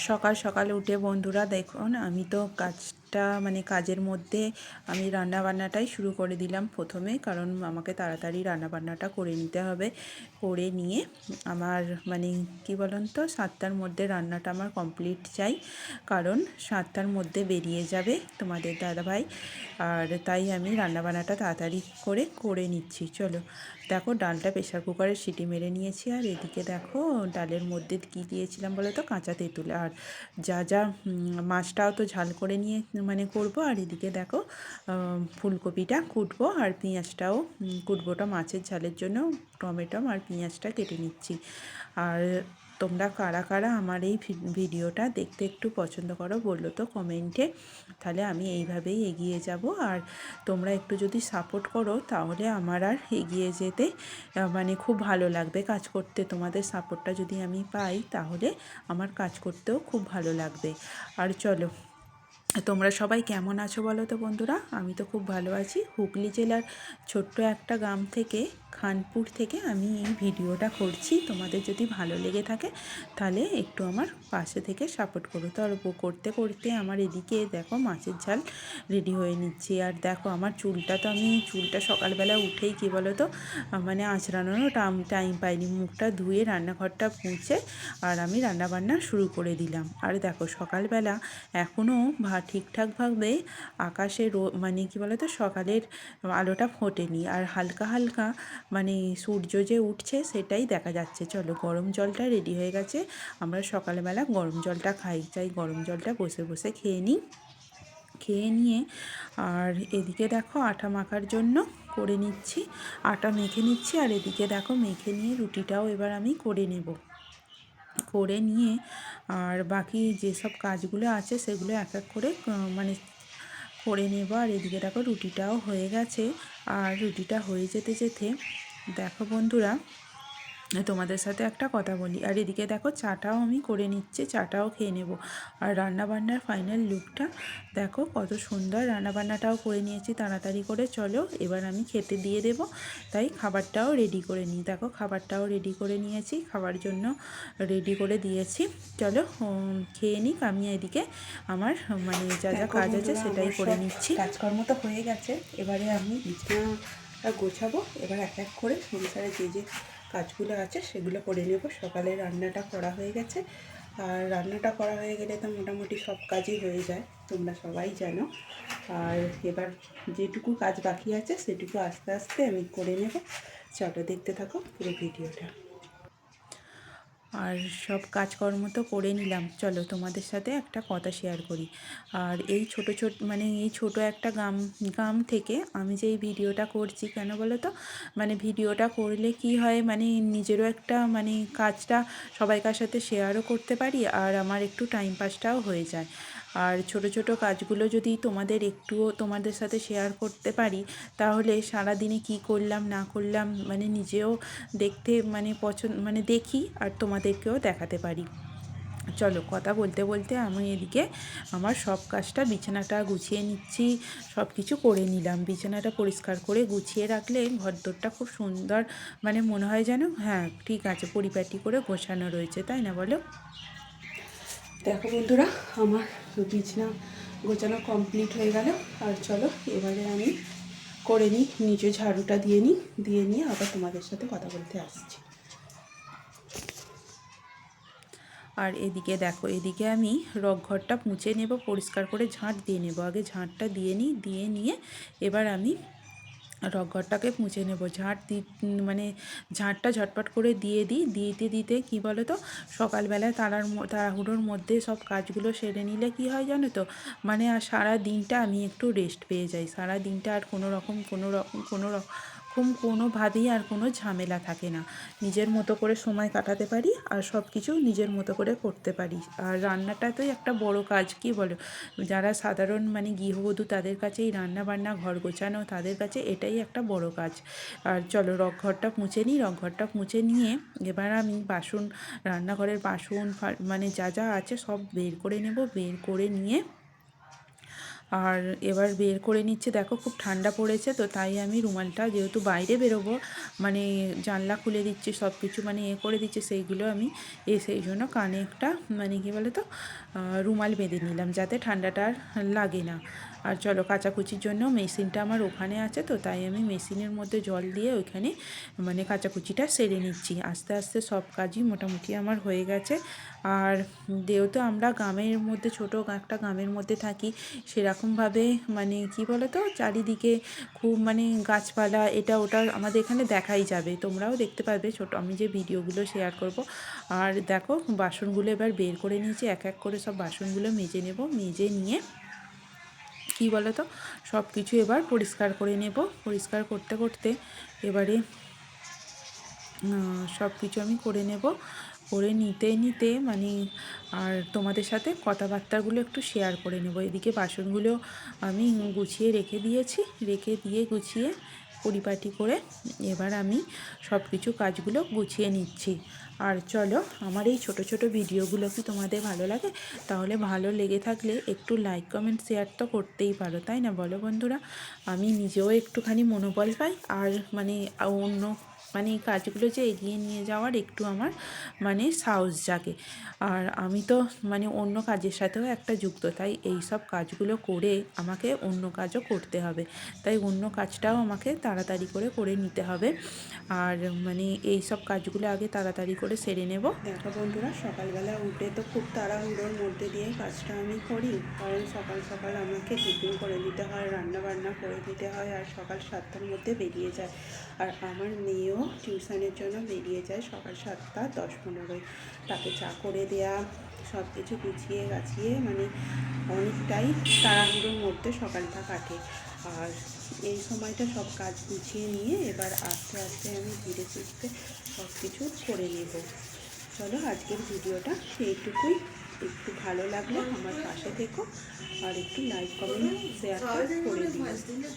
সকাল সকাল উঠে বন্ধুরা দেখুন আমি তো কাজটা মানে কাজের মধ্যে আমি রান্না বান্নাটাই শুরু করে দিলাম প্রথমে, কারণ আমাকে তাড়াতাড়ি রান্না বান্নাটা করে নিতে হবে। করে নিয়ে আমার মানে কি বলুন তো, সাতটার মধ্যে রান্নাটা আমার কমপ্লিট চাই, কারণ সাতটার মধ্যে বেরিয়ে যাবে তোমাদের দাদাভাই। আর তাই আমি রান্না বান্নাটা তাড়াতাড়ি করে করে নিচ্ছি। চলো, দেখো ডালটা প্রেশার কুকারে সিটি মেরে নিয়েছি, আর এদিকে দেখো ডালের মধ্যে কী দিয়েছিলাম বলো তো, কাঁচা তেঁতুল। আর যা যা মাছটাও তো ঝাল করে নিয়ে মানে করব, আর এদিকে দেখো ফুলকপিটা কুটবো আর পেঁয়াজটাও কুটবোটা মাছের ঝালের জন্য, টমেটো আর পেঁয়াজটা কেটে নিচ্ছি। আর তোমরা কারা কারা আমার এই ভিডিওটা দেখতে একটু পছন্দ করো বলল তো কমেন্টে, তাহলে আমি এইভাবেই এগিয়ে যাব। আর তোমরা একটু যদি সাপোর্ট করো, তাহলে আমার আর এগিয়ে যেতে মানে খুব ভালো লাগবে কাজ করতে। তোমাদের সাপোর্টটা যদি আমি পাই, তাহলে আমার কাজ করতেও খুব ভালো লাগবে। আর চলো তোমরা সবাই কেমন আছো বলো তো বন্ধুরা? আমি তো খুব ভালো আছি। হুগলি জেলার ছোট্ট একটা গ্রাম থেকে, খানপুর থেকে আমি এই ভিডিওটা করছি। তোমাদের যদি ভালো লেগে থাকে, তাহলে একটু আমার পাশে থেকে সাপোর্ট করো। তো আর করতে করতে আমার এদিকে দেখো মাছের ঝাল রেডি হয়ে নিচ্ছি। আর দেখো আমার চুলটা তো আমি, চুলটা সকালবেলা উঠেই কী বলো তো মানে আঁচড়ানোরও টাইম টাইম পাইনি। মুখটা ধুয়ে রান্নাঘরটা পুঁছে আর আমি রান্নাবান্না শুরু করে দিলাম। আর দেখো সকালবেলা এখনও ভা ঠিকঠাকভাবে আকাশে রো মানে কী বলো তো সকালের আলোটা ফোটেনি। আর হালকা হালকা মানে সূর্য যে উঠছে সেটাই দেখা যাচ্ছে। চলো গরম জলটা রেডি হয়ে গেছে। আমরা সকালবেলা গরম জলটা খাই। চাই গরম জলটা বসে বসে খেয়ে নিই। খেয়ে নিয়ে আর এদিকে দেখো আটা মাখার জন্য করে নিচ্ছি। আটা মেখে নিচ্ছি। আর এদিকে দেখো মেখে নিয়ে রুটিটাও এবার আমি করে নেব। করে নিয়ে আর বাকি যেসব কাজগুলো আছে সেগুলো এক এক করে মানে করে নেব। আর এদিকে দেখো রুটিটাও হয়ে গেছে। আর রুটিটা হয়ে যেতে যেতে দেখো বন্ধুরা তোমাদের সাথে একটা কথা বলি। আর এদিকে দেখো চাটাও আমি করে নিচ্ছি চাটাও খেয়ে নেব। আর রান্নাবান্নার ফাইনাল লুকটা দেখো কত সুন্দর রান্নাবান্নাটাও করে নিয়েছি তাড়াতাড়ি করে চলো এবার আমি খেতে দিয়ে দেব। তাই খাবারটাও রেডি করে নিই। দেখো খাবারটাও রেডি করে নিয়েছি খাবার জন্য রেডি করে দিয়েছি। চলো খেয়ে নিক আমি এদিকে আমার মানে যা যা কাজ আছে সেটাই করে নিচ্ছি। কাজকর্ম তো হয়ে গেছে। এবারে আমি বিছানা গোছাবো। এবার এক এক করে সংসারে যে যে কাজগুলো আছে, সেগুলো করে নেব। সকালে রান্নাটা করা হয়ে গেছে। আর রান্নাটা করা হয়ে গেলে তো মোটামুটি সব কাজই হয়ে যায়, তোমরা সবাই জানো। আর এবার যেটুকু কাজ বাকি আছে, সেটুকু আস্তে আস্তে আমি করে নেব। চলো দেখতে থাকো পুরো ভিডিওটা। আর সব কাজকর্ম তো করে নিলাম। চলো তোমাদের সাথে একটা কথা শেয়ার করি। আর এই ছোট ছোট মানে এই ছোট একটা গাম গাম থেকে আমি যে এই ভিডিওটা করছি কেন বলো তো? মানে ভিডিওটা করলে কি হয়? মানে নিজেরও একটা মানে কাজটা সবাইকার সাথে শেয়ারও করতে পারি আর আমার একটু টাইম পাসটাও হয়ে যায়। আর ছোট ছোট কাজগুলো যদি তোমাদের একটুও তোমাদের সাথে শেয়ার করতে পারি, তাহলে সারা দিনে কি করলাম, না করলাম মানে নিজেও দেখতে মানে পছন্দ মানে দেখি আর তোমাদেরকেও দেখাতে পারি। চলো কথা বলতে বলতে আমি এদিকে আমার সব কাজটা বিছানাটা গুছিয়ে নিচ্ছি সব কিছু করে নিলাম। বিছানাটা পরিষ্কার করে গুছিয়ে রাখলে ঘরদোরটা খুব সুন্দর মানে মনে হয় যেন হ্যাঁ ঠিক আছে, পরিপাটি করে গোছানো রয়েছে, তাই না বলো? দেখো বন্ধুরা, আমার বিছনা গোছানো কমপ্লিট হয়ে গেল। আর চলো, এবারে আমি করে নিই, নিচে ঝাড়ুটা দিয়ে নিই, দিয়ে নিয়ে আবার তোমাদের সাথে কথা বলতে আসছি। আর এদিকে দেখো, এদিকে আমি রকঘরটা মুছে নেব, পরিষ্কার করে ঝাঁট দিয়ে নেব। আগে ঝাঁটটা দিয়ে নিই, দিয়ে নিয়ে এবার আমি রকঘরটাকে মুছে নেব। ঝাঁট দি মানে ঝাঁটটা ঝটপট করে দিয়ে দিই। দিতে দিতে কি বলো তো সকালবেলায় তারার তাড়াহুড়োর মধ্যে সব কাজগুলো সেরে নিলে কি হয় জানো তো? মানে আর সারা দিনটা আমি একটু রেস্ট পেয়ে যাই। সারা দিনটা আর কোনো রকম কোনো রকম কোনো রকম এরকম কোনোভাবেই আর কোনো ঝামেলা থাকে না। নিজের মতো করে সময় কাটাতে পারি আর সব কিছু নিজের মতো করে করতে পারি। আর রান্নাটাতেই একটা বড় কাজ, কি বলো? যারা সাধারণ মানে গৃহবধূ তাদের কাছে এই রান্না বান্না ঘর গোছানো তাদের কাছে এটাই একটা বড় কাজ। আর চলো রকঘরটা মুছে নিই। রকঘরটা মুছে নিয়ে এবার আমি বাসন, রান্নাঘরের বাসন মানে যা যা আছে সব বের করে নেব। বের করে নিয়ে আর এবার বের করে নিচ্ছে। দেখো খুব ঠান্ডা পড়েছে, তো তাই আমি রুমালটা যেহেতু বাইরে বেরোবো মানে জানলা খুলে দিচ্ছে সব কিছু মানে এ করে দিচ্ছে, সেইগুলো আমি এ সেই জন্য কানে একটা মানে কী বলে তো রুমাল বেঁধে নিলাম, যাতে ঠান্ডাটা আর লাগে না। আর চলো কাচাকুচির জন্য মেশিনটা আমার ওখানে আছে, তো তাই আমি মেশিনের মধ্যে জল দিয়ে ওইখানে মানে কাচাকুচিটা সেরে নিচ্ছি। আস্তে আস্তে সব কাজই মোটামুটি আমার হয়ে গেছে। আর যেহেতু আমরা গ্রামের মধ্যে ছোটো, একটা গ্রামের মধ্যে থাকি, সেরকমভাবে মানে কি বলো তো চারিদিকে খুব মানে গাছপালা এটা ওটা আমাদের এখানে দেখাই যাবে। তোমরাও দেখতে পারবে ছোট, আমি যে ভিডিওগুলো শেয়ার করব। আর দেখো, বাসনগুলো এবার বের করে নিয়েছি, এক এক করে সব বাসনগুলো মেজে নেব, মেজে নিয়ে কী বলো তো? সব কিছু এবার পরিষ্কার করে নেব। পরিষ্কার করতে করতে এবারে সব কিছু আমি করে নেব। করে নিতে নিতে মানে আর তোমাদের সাথে কথাবার্তাগুলো একটু শেয়ার করে নেব। এদিকে বাসনগুলো আমি গুছিয়ে রেখে দিয়েছি। রেখে দিয়ে গুছিয়ে পরিপাটি করে এবার আমি সব কিছু কাজগুলো গুছিয়ে নিচ্ছি। আর চলো, আমার এই ছোট ছোট ভিডিওগুলো কি তোমাদের ভালো লাগে? তাহলে ভালো লেগে থাকলে একটু লাইক কমেন্ট শেয়ার তো করতেই পারো, তাই না? বলো বন্ধুরা, আমি নিজেও একটুখানি মনোবল পাই, আর মানে অন্য মানে এই কাজগুলো যে এগিয়ে নিয়ে যাওয়ার একটু আমার মানে সাহস জাগে। আর আমি তো মানে অন্য কাজের সাথেও একটা যুক্ত, তাই এই সব কাজগুলো করে আমাকে অন্য কাজও করতে হবে। তাই অন্য কাজটাও আমাকে তাড়াতাড়ি করে করে নিতে হবে। আর মানে এই সব কাজগুলো আগে তাড়াতাড়ি করে সেরে নেব। দেখো বন্ধুরা, সকালবেলা উঠে তো খুব তাড়াহুড়োর মধ্যে দিয়ে কাজটা আমি করি। কারণ সকাল সকাল আমাকে টিফিন করে দিতে হয় রান্না বান্না করে দিতে হয়, আর সকাল সাতটার মধ্যে বেরিয়ে যায়। আর আমার মেয়েও টিউশনের জন্য বেরিয়ে যায় সকাল সাতটা, দশ পনেরোয়। তাকে চা করে দেয়া, সব কিছু গুছিয়ে গাছিয়ে মানে অনেকটাই তাড়াহুড়োর মধ্যে সকালটা কাটে। আর এই সময়টা সব কাজ গুছিয়ে নিয়ে এবার আস্তে আস্তে আমি ধীরে সুস্থে সব কিছু করে নেব। চলো আজকের ভিডিওটা সেইটুকুই। একটু ভালো লাগলে আমার পাশে থেকো আর একটু লাইক কমেন্ট শেয়ার করে দিও।